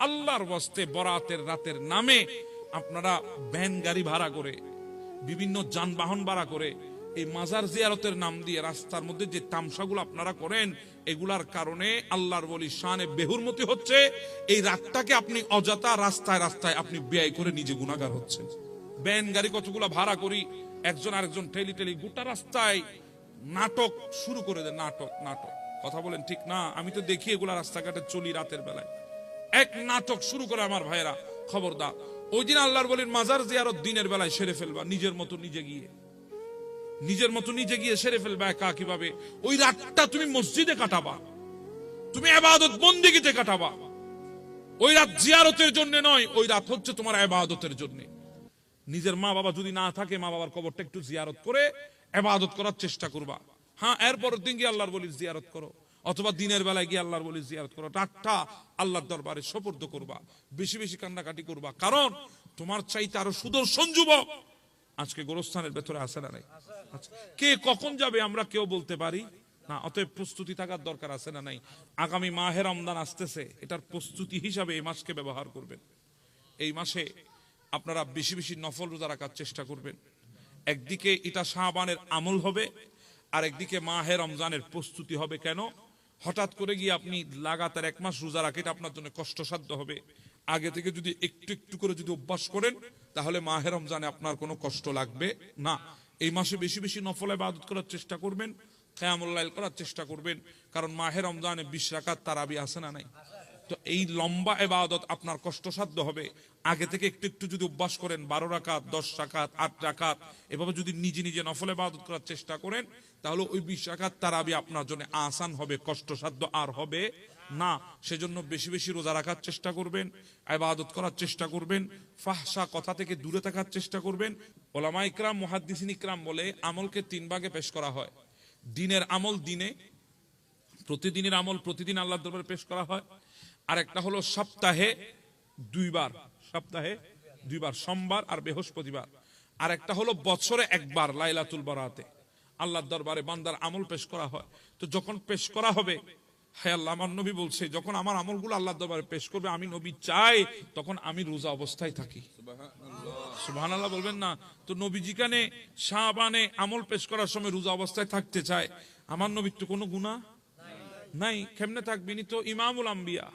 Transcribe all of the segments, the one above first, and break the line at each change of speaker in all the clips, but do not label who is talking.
আল্লাহর বস্তে বরাতের রাতের নামে আপনারা ভ্যান গাড়ি ভাড়া করে, বিভিন্ন যানবাহন ভাড়া করে এই মাজার জিয়ারতের নাম দিয়ে রাস্তার মধ্যে যে তামসাগুলো আপনারা করেন, এগুলার কারণে আল্লাহর বলি শানে বেহুরমতি হচ্ছে। এই রাতটাকে আপনি অযথা রাস্তায় রাস্তায় আপনি ব্যয় করে নিজে গুণাগার হচ্ছেন। ভ্যান গাড়ি কতগুলো ভাড়া করি, একজন আরেকজন ঠেলি ঠেলি গোটা রাস্তায় নাটক শুরু করে দেয় নাটক নাটক। কথা বলেন ঠিক না? আমি তো দেখি এগুলা রাস্তাঘাটে চলি রাতের বেলায়। এক নাটক শুরু করে আমার ভাইয়েরা, খবরদার। ওই দিন আল্লাহর বলেন মাজার জিয়ারত দিনের বেলায় সেরে ফেলবা, নিজের মতো নিজে গিয়ে। নিজের মতো নিজে গিয়ে সেরে ফেলবা একা কীভাবে? ওই রাতটা তুমি মসজিদে কাটাবা। তুমি আবাদত বন্দিগিতে কাটাবা। ওই রাত জিয়ারতের জন্য নয়, ওই রাত হচ্ছে তোমার আবাদতের জন্য। নিজের মা বাবা যদি না থাকে মা বাবার কবরটা একটু জিয়ারত করে এবাদত করার চেষ্টা করবা। হ্যাঁ এরপর দিন গিয়ে আল্লাহর বলি জিয়ারত করো। অথবা দিনের বেলায় গিয়ে আল্লাহর বলি জিয়ারত করো। রাতটা আল্লাহর দরবারে সোপর্দ করবা বেশি বেশি কান্নাকাটি করবা। কারণ তোমার চাইতে আরও সুদর্শন যুবক আজকে গোরস্থানের ভেতরে আসে না নাই? আচ্ছা, কে কখন যাবে আমরা কেউ বলতে পারি? না অতএব প্রস্তুতি থাকার দরকার আছে না নাই? আগামী মাহের রমদান আসতেছে এটার প্রস্তুতি হিসাবে এই মাসকে ব্যবহার করবেন। এই মাসে আপনারা বেশি বেশি নফল রোজা রাখার চেষ্টা করবেন। একদিকে এটা শাহবানের আমল হবে আর একদিকে মাহে রমজানের প্রস্তুতি হবে কেন? হঠাৎ করে গিয়ে আপনি লাগাতার এক মাস রোজা রাখে এটা আপনার জন্য কষ্টসাধ্য হবে। আগে থেকে যদি একটু একটু করে যদি অভ্যাস করেন, তাহলে মাহের রমজানে আপনার কোনো কষ্ট লাগবে না। এই মাসে বেশি বেশি নফল আবাদত করার চেষ্টা করবেন খেয়ামুল্লাইল করার চেষ্টা করবেন, কারণ মাহের রমজানে বিশ রাকাত তারাবি আসে না নাই? তো এই লম্বা এবাদত আপনার কষ্টসাধ্য হবে। আগে থেকে একটু একটু যদি অভ্যাস করেন, বারো রাকাত, দশ রাকাত, আট রাকাত, এভাবে যদি নিজে নিজে নফল এবাদত করার চেষ্টা করেন, তাহলে ওই বিশ রাকাত তারাবি আপনার জন্য আসান হবে, কষ্টসাধ্য আর হবে না। সেজন্য বেশি বেশি রোজা রাখার চেষ্টা করবেন আবাদত করার চেষ্টা করবেন, ফাহসা কথা থেকে দূরে থাকার চেষ্টা করবেন। ওলামা ইকরাম, মুহাদ্দিসিন ইকরাম বলে আমলকে তিন ভাগে পেশ করা হয়। দিনের আমল দিনে প্রতিদিনের আমল প্রতিদিন আল্লাহ দরবারে পেশ করা হয়। আর একটা হলো সপ্তাহে দুইবার সপ্তাহে দুইবার, সোমবার আর বৃহস্পতিবার। আর একটা হলো বছরে একবার লাইলাতুল বরাতে। আল্লাহর দরবারে বান্দার আমল পেশ করা হয়। তো যখন পেশ করা হবে হ্যাঁ আল্লাহ, আমার নবী বলছে, যখন আমার আমলগুলো আল্লাহর দরবারে পেশ করবে, আমি নবী চাই, তখন আমি রোজা অবস্থায় থাকি। সুবহান আল্লাহ বলবেন না। তো নবী যেখানে শাহবানে আমল পেশ করার সময় রোজা অবস্থায় থাকতে চায়। আমার নবীর তো কোনো গুণা নাই, কেমনে থাকবেন তো ইমামুল আম্বিয়া।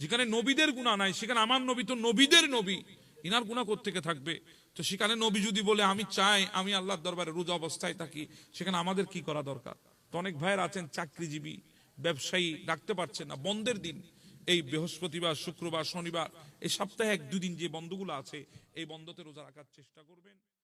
যেখানে নবীদের গুণা নাই, সেখানে আমার নবী তো নবীদের নবী। ইনার গুণা থেকে থাকবে? তো সেখানে নবী যদি বলে, আমি চাই, আমি আল্লাহর দরবারে রোজা অবস্থায় থাকি, সেখানে আমাদের কি করা দরকার? তো অনেক ভাইয়ের আছেন চাকরিজীবী, ব্যবসায়ী রাখতে পারছেন না। বন্ধের দিন, এই বৃহস্পতিবার, শুক্রবার, শনিবার, এই সপ্তাহে এক দুদিন যে বন্ধগুলো আছে, এই বন্ধতে রোজা রাখার চেষ্টা করবেন।